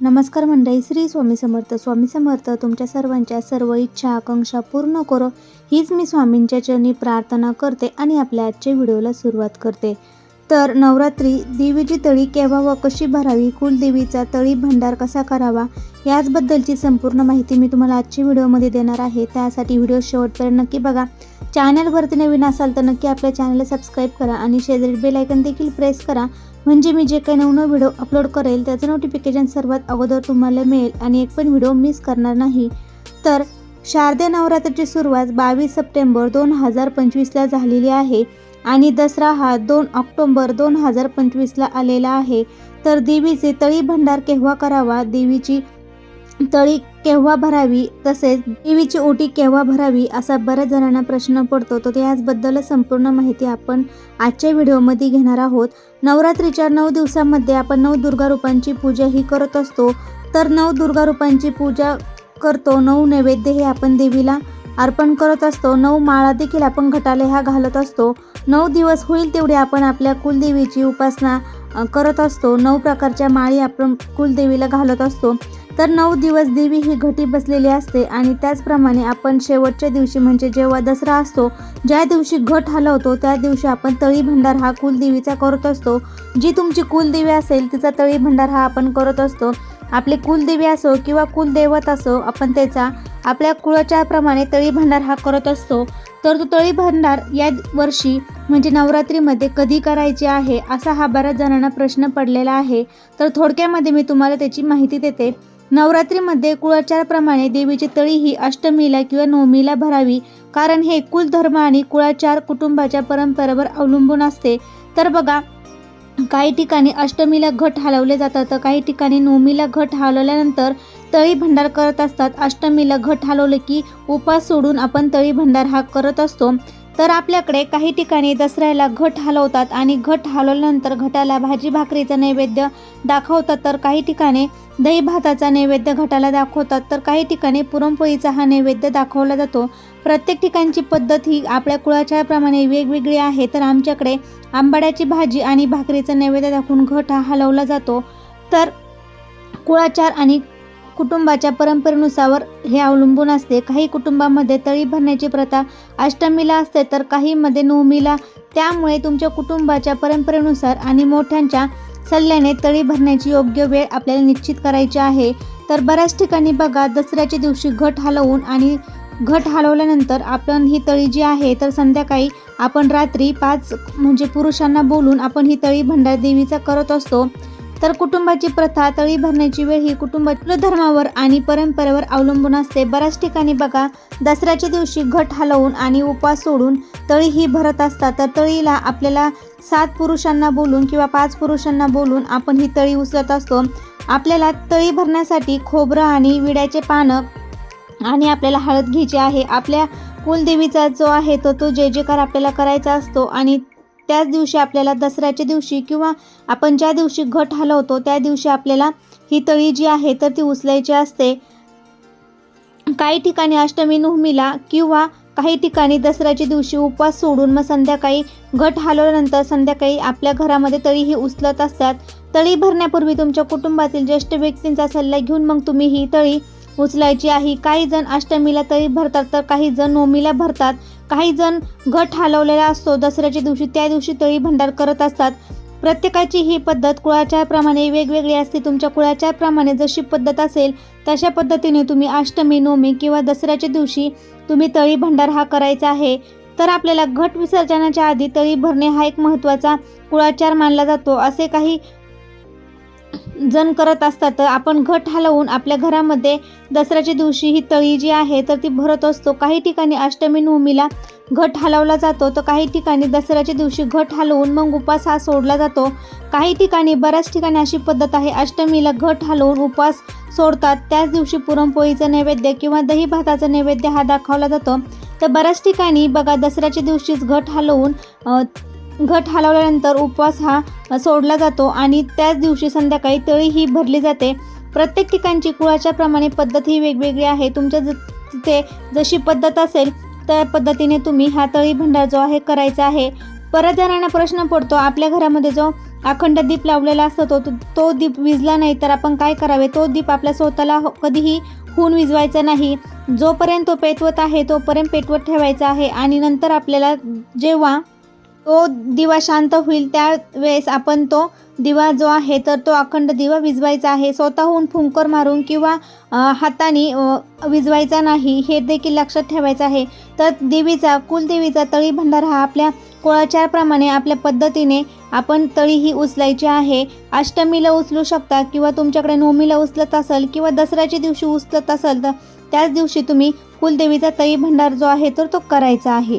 नमस्कार मंडळी श्री स्वामी समर्थ. स्वामी समर्थ तुमच्या सर्वांच्या सर्व इच्छा आकांक्षा पूर्ण करो. हीच मी स्वामींच्या चरणी प्रार्थना करते आणि आपल्या आजच्या व्हिडिओला सुरुवात करते. तर नवरात्री देवीची तळी केव्हा व कशी भरावी कुलदेवीचा तळी भंडार कसा करावा याचबद्दलची संपूर्ण माहिती मी तुम्हाला आजच्या व्हिडिओमध्ये देणार आहे. त्यासाठी व्हिडिओ शेवटपर्यंत नक्की बघा. चॅनलवरती नवीन असाल तर नक्की आपल्या चॅनलला सबस्क्राईब करा आणि शेजारी बेल आयकन देखील प्रेस करा. म्हणजे मी जे काही नवनव व्हिडिओ अपलोड करेल त्याचं नोटिफिकेशन सर्वात अगोदर तुम्हाला मिळेल आणि एक पण व्हिडिओ मिस करणार नाही. तर शारदीय नवरात्राची सुरुवात बावीस सप्टेंबर दोन हजार पंचवीसला झालेली आहे आणि दसरा हा दोन ऑक्टोंबर दोन हजार पंचवीसला आलेला आहे. तर देवीचे तळी भंडार केव्हा करावा? देवीची तळी केव्हा भरावी तसेच देवीची ओटी केव्हा भरावी असा बऱ्याच जणांना प्रश्न पडतो. तर याचबद्दल संपूर्ण माहिती आपण आजच्या व्हिडिओमध्ये घेणार आहोत. नवरात्रीच्या नऊ दिवसामध्ये आपण नऊ दुर्गा रूपांची पूजा ही करत असतो. तर नऊ दुर्गा रूपांची पूजा करतो. नऊ नैवेद्य हे आपण देवीला अर्पण करत असतो. नऊ माळा देखील आपण घटाले ह्या घालत असतो. नऊ दिवस होईल तेवढे आपण आपल्या कुलदेवीची उपासना करत असतो. नऊ प्रकारच्या माळी आपण कुलदेवीला घालत असतो. तर नऊ दिवस देवी ही घटी बसलेली असते आणि त्याचप्रमाणे आपण शेवटच्या दिवशी म्हणजे जेव्हा दसरा असतो ज्या दिवशी घट हलवतो त्या दिवशी आपण तळी भंडार हा कुलदेवीचा करत असतो. जी तुमची कुलदेवी असेल तिचा तळी भंडार हा आपण करत असतो. आपले कुलदेवी असो किंवा कुलदैवत असो आपण त्याचा आपल्या कुळाच्याप्रमाणे तळी भांडार हा करत असतो. तर तो तळी भांडार या वर्षी म्हणजे नवरात्रीमध्ये कधी करायचे आहे असा हा बऱ्याच जणांना प्रश्न पडलेला आहे. तर थोडक्यामध्ये मी तुम्हाला त्याची माहिती देते. नवरात्रीमध्ये कुळाचारप्रमाणे देवीची तळी ही अष्टमीला किंवा नवमीला भरावी कारण हे कुलधर्म आणि कुळाचार कुटुंबाच्या परंपरेवर अवलंबून असते. तर बघा काही ठिकाणी अष्टमीला घट हलवले जातात तर काही ठिकाणी नवमीला घट हलवल्यानंतर तळी भंडार करत असतात. अष्टमीला घट हलवले की उपास सोडून आपण तळी भंडार हा करत असतो. तर आपल्याकडे काही ठिकाणी दसऱ्याला घट हलवतात आणि घट हलवल्यानंतर घटाला भाजी भाकरीचं नैवेद्य दाखवतात. तर काही ठिकाणी दही भाताचा नैवेद्य घटाला दाखवतात. तर काही ठिकाणी पुरणपोळीचा हा नैवेद्य दाखवला जातो. प्रत्येक ठिकाणची पद्धत ही आपल्या कुळाच्याप्रमाणे वेगवेगळी आहे. तर आमच्याकडे आंबाड्याची भाजी आणि भाकरीचा नैवेद्य दाखवून घट हा हलवला जातो. तर कुळाचार आणि कुटुंबाच्या परंपरेनुसार हे अवलंबून असते. काही कुटुंबामध्ये तळी भरण्याची प्रथा अष्टमीला असते तर काहीमध्ये नवमीला. त्यामुळे तुमच्या कुटुंबाच्या परंपरेनुसार आणि मोठ्यांच्या सल्ल्याने तळी भरण्याची योग्य वेळ आपल्याला निश्चित करायची आहे. तर बऱ्याच ठिकाणी बघा दसऱ्याच्या दिवशी घट हलवून आणि घट हलवल्यानंतर आपण ही तळी जी आहे तर संध्याकाळी आपण रात्री पाच म्हणजे पुरुषांना बोलून आपण ही तळी भंडार देवीचा करत असतो. तर कुटुंबाची प्रथा तळी भरण्याची वेळ ही कुटुंबाच्या धर्मावर आणि परंपरेवर अवलंबून असते. बऱ्याच ठिकाणी बघा दसऱ्याच्या दिवशी घट हलवून आणि उपवास सोडून तळी ही भरत असतात. तर तळीला आपल्याला सात पुरुषांना बोलून किंवा पाच पुरुषांना बोलून आपण ही तळी उचलत असतो. आपल्याला तळी भरण्यासाठी खोबरं आणि विड्याचे पानं आणि आपल्याला हळद घ्यायची आहे. आपल्या कुलदेवीचा जो आहे तो तो जे जयकार आपल्याला करायचा असतो आणि त्याच दिवशी आपल्याला दसऱ्याच्या दिवशी किंवा आपण ज्या दिवशी घट हलवतो त्या दिवशी आपल्याला ही तळी जी आहे तर ती उचलायची असते. काही ठिकाणी अष्टमी नवमीला किंवा काही ठिकाणी दसऱ्याच्या दिवशी उपवास सोडून मग संध्याकाळी घट हलवल्यानंतर संध्याकाळी आपल्या घरामध्ये तळी ही उचलत असतात. तळी भरण्यापूर्वी तुमच्या कुटुंबातील ज्येष्ठ व्यक्तींचा सल्ला घेऊन मग तुम्ही ही तळी उचलायची आहे. काही जण अष्टमीला तळी भरतात तर काही जण नवमीला भरतात. काही जण घट हलवलेला असतो दसऱ्याच्या दिवशी त्या दिवशी तळी भंडार करत असतात. प्रत्येकाची ही पद्धत कुळाच्याप्रमाणे वेगवेगळी असते. तुमच्या कुळाच्याप्रमाणे जशी पद्धत असेल तशा पद्धतीने तुम्ही अष्टमी नवमी किंवा दसऱ्याच्या दिवशी तुम्ही तळी भंडार हा करायचा आहे. तर आपल्याला घट विसर्जनाच्या आधी तळी भरणे हा एक महत्त्वाचा कुळाचार मानला जातो. असे काही जण करत असतात तर आपण घट हलवून आपल्या घरामध्ये दसऱ्याच्या दिवशी ही तळी जी आहे तर ती भरत असतो. काही ठिकाणी अष्टमी नवमीला घट हलवला जातो तर काही ठिकाणी दसऱ्याच्या दिवशी घट हलवून मग उपवास हा सोडला जातो. काही ठिकाणी बऱ्याच ठिकाणी अशी पद्धत आहे अष्टमीला घट हलवून उपवास सोडतात. त्याच दिवशी पुरणपोळीचं नैवेद्य किंवा दही भाताचा नैवेद्य हा दाखवला जातो. तर बऱ्याच ठिकाणी बघा दसऱ्याच्या दिवशीच घट हलवून घट हलवल्यानंतर उपवास हा सोडला जातो आणि त्याच दिवशी संध्याकाळी तळी ही भरली जाते. प्रत्येक ठिकाणची कुळाच्या प्रमाणे पद्धत ही वेगवेगळी आहे. तुमच्या ज तिथे जशी पद्धत असेल त्या पद्धतीने तुम्ही हा तळी भंडार जो आहे करायचा आहे. परत जणांना प्रश्न पडतो आपल्या घरामध्ये जो अखंड दीप लावलेला असतो तो तो दीप विजला नाही तर आपण काय करावे? तो दीप आपल्या स्वतःला हो- कधीही खून विजवायचा नाही. जोपर्यंत तो पेटवत आहे तोपर्यंत पेटवत ठेवायचा आहे आणि नंतर आपल्याला जेव्हा तो दिवा शांत होईल त्यावेळेस आपण तो दिवा जो आहे तर तो अखंड दिवा विजवायचा आहे. स्वतःहून फुंकर मारून किंवा हाताने विजवायचा नाही हे देखील लक्षात ठेवायचं आहे. तर देवीचा कुलदेवीचा तळी भंडार हा आपल्या कुळाचारप्रमाणे आपल्या पद्धतीने आपण तळी ही उचलायची आहे. अष्टमीला उचलू शकता किंवा तुमच्याकडे नवमीला उचलत असेल किंवा दसऱ्याच्या दिवशी उचलत असेल तर त्याच दिवशी तुम्ही कुलदेवीचा तळी भंडार जो आहे तर तो करायचा आहे.